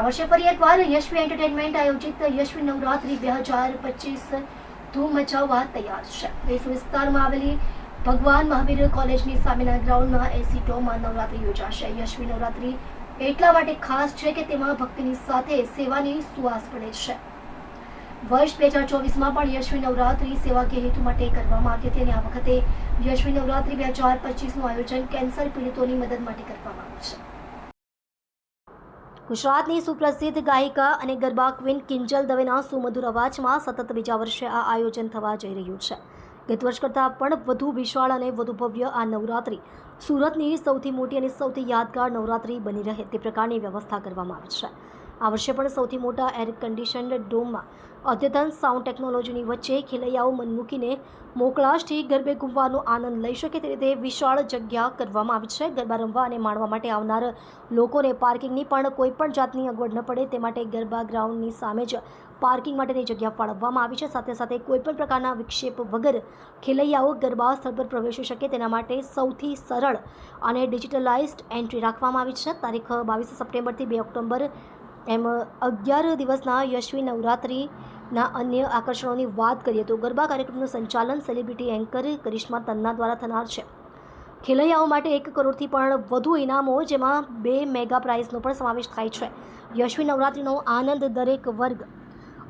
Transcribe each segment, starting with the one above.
આ વર્ષે ફરી એકવાર યશવી એન્ટરટેનમેન્ટ આયોજિત યશવી નવરાત્રી બે હજાર પચીસ ધૂમ મચાવવા તૈયાર છે. દેશ વિસ્તારમાં આવેલી ભગવાન મહાવીર કોલેજની સામેના ગ્રાઉન્ડમાં એસી ટોમાં નવરાત્રી યોજાશે. યશવી નવરાત્રી એટલા માટે ખાસ છે કે તેમાં ભક્તિની સાથે સેવાની સુવાસ પડે છે. વર્ષ બે હજાર ચોવીસમાં પણ યશવી નવરાત્રી સેવાકીય હેતુ માટે કરવામાં આવી હતી અને આ વખતે યશવી નવરાત્રી બે હજાર પચીસનું આયોજન કેન્સર પીડિતોની મદદ માટે કરવામાં આવ્યું છે. ગુજરાતની સુપ્રસિદ્ધ ગાયિકા અને ગરબા ક્વીન કિંજલ દવેના સુમધુર અવાજમાં સતત બીજા વર્ષે આ આયોજન થવા જઈ રહ્યું છે. ગત વર્ષ કરતાં પણ વધુ વિશાળ અને વધુ ભવ્ય આ નવરાત્રિ સુરતની સૌથી મોટી અને સૌથી યાદગાર નવરાત્રિ બની રહે તે પ્રકારની વ્યવસ્થા કરવામાં આવી છે. આ વર્ષે પણ સૌથી મોટા એર કન્ડિશન્ડ ડોમમાં અદ્યતન સાઉન્ડ ટેકનોલોજીની વચ્ચે ખેલૈયાઓ મન મૂકીને મોકળાશથી ગરબે ઘૂમવાનો આનંદ લઈ શકે તે રીતે વિશાળ જગ્યા કરવામાં આવી છે. ગરબા રમવા અને માણવા માટે આવનાર લોકોને પાર્કિંગની પણ કોઈ પણ જાતની અગવડ ન પડે. તે માટે ગરબા ગ્રાઉન્ડની સામે જ પાર્કિંગ માટેની જગ્યા ફાળવવામાં આવી છે. સાથે સાથે કોઈપણ પ્રકારના વિક્ષેપ વગર ખેલૈયાઓ ગરબા સ્થળ પર પ્રવેશી શકે તેના માટે સૌથી સરળ અને ડિજિટલાઇઝ્ડ એન્ટ્રી રાખવામાં આવી છે. તારીખ બાવીસ સપ્ટેમ્બરથી બે ઓક્ટોબર એમ અગિયાર દિવસના યશવી નવરાત્રિના અન્ય આકર્ષણોની વાત કરીએ તો ગરબા કાર્યક્રમનું સંચાલન સેલિબ્રિટી એન્કર કરિશ્મા તન્ના દ્વારા થનાર છે. ખેલૈયાઓ માટે એક કરોડથી પણ વધુ ઇનામો, જેમાં બે મેગા પ્રાઇઝનો પણ સમાવેશ થાય છે. યશવી નવરાત્રિનો આનંદ દરેક વર્ગ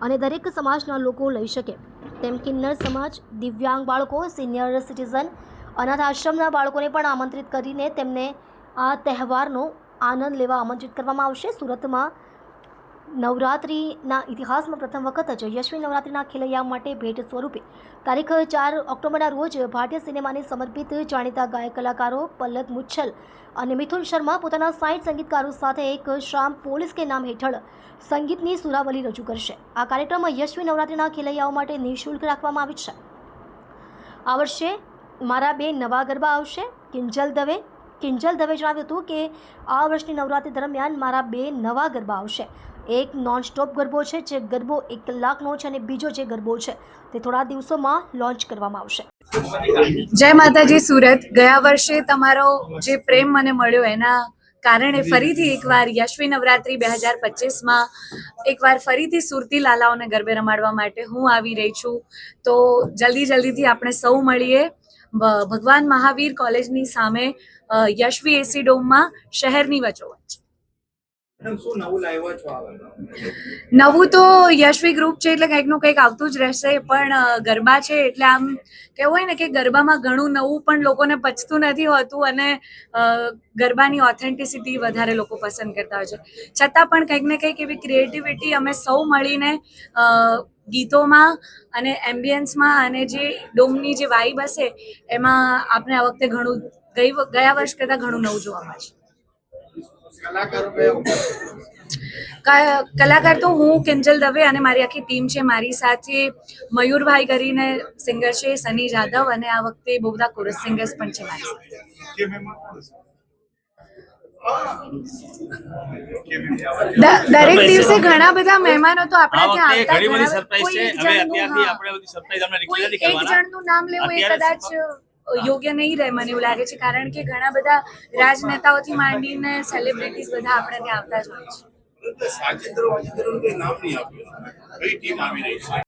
અને દરેક સમાજના લોકો લઈ શકે. તેમ કિન્નર સમાજ, દિવ્યાંગ બાળકો, સિનિયર સિટીઝન, અનાથ આશ્રમના બાળકોને પણ આમંત્રિત કરીને તેમને આ તહેવારનો આનંદ લેવા આમંત્રિત કરવામાં આવશે. સુરતમાં નવરાત્રિના ઇતિહાસમાં પ્રથમ વખત જ યશવી નવરાત્રિના ખેલૈયા માટે ભેટ સ્વરૂપે તારીખ ચાર ઓક્ટોબરના રોજ ભારતીય સિનેમાને સમર્પિત જાણીતા ગાયક કલાકારો પલ્લત મુચ્છલ અને મિથુન શર્મા પોતાના સાઈઠ સંગીતકારો સાથે એક શામ પોલીસ કે નામ હેઠળ સંગીતની સુરાવલી રજૂ કરશે. આ કાર્યક્રમ યશવી નવરાત્રિના ખેલૈયાઓ માટે નિઃશુલ્ક રાખવામાં આવી છે. આ વર્ષે મારા બે નવા ગરબા આવશે. કિંજલ દવે કિંજલ દવે જણાવ્યું હતું કે આ વર્ષની નવરાત્રિ દરમિયાન મારા બે નવા ગરબા આવશે. એક નોન સ્ટોપ ગરબો છે, જે ગરબો એક કલાકનો છે અને બીજો જે ગરબો છે, તે થોડા દિવસોમાં લોન્ચ કરવામાં આવશે. જય માતાજી, સુરત. ગયા વર્ષે તમારો જે પ્રેમ મને મળ્યો, એના કારણે ફરીથી એકવાર યશ્વી નવરાત્રી બે હજાર પચીસમાં એકવાર ફરીથી સુરતી લાલાઓને ગરબે રમાડવા માટે હું આવી રહી છું. તો જલ્દી જલ્દીથી આપણે સૌ મળીએ. ભગવાન મહાવીર કોલેજની સામે યશ્વી એસી ડોમમાં શહેરની શું નવું તો યશવી ગ્રુપ છે એટલે કંઈકનું કંઈક આવતું જ રહેશે, પણ ગરબા છે એટલે આમ કેવું હોય ને કે ગરબામાં ઘણું નવું પણ લોકોને પચતું નથી હોતું અને ગરબાની ઓથેન્ટિસિટી વધારે લોકો પસંદ કરતા હોય છે. છતાં પણ કંઈક ને કંઈક એવી ક્રિએટિવિટી અમે સૌ મળીને ગીતોમાં અને એમ્બિયન્સમાં અને જે ડોમની જે વાઇબ હશે, એમાં આપણે આ વખતે ઘણું ગયા વર્ષ કરતાં ઘણું નવું જોવા મળશે કલાકારો કયા ક- કલાકાર તો હું કિંજલ દવે અને મારી આખી ટીમ છે. મારી સાથે મયુરભાઈ કરીને સિંગર છે સની જાદવ અને આ વખતે બહુ બધા કોરસ સિંગર્સ પણ છે મારી દરેક દિવસે ઘણા બધા મહેમાનો તો આપણા ત્યાં ત્યાં ઘણી બધી સરપ્રાઈઝ છે. એક હવે જણનું, અત્યારથી આપણે બધી સરપ્રાઈઝ આપણે રિવીલ નથી એક જણનું નામ લેવું એ કદાચ યોગ્ય નહીં રહે મને એવું લાગે છે, કારણ કે ઘણા બધા રાજનેતાઓથી માંડીને સેલિબ્રિટીઝ બધા આપણે ત્યાં આવતા જ હોય છે?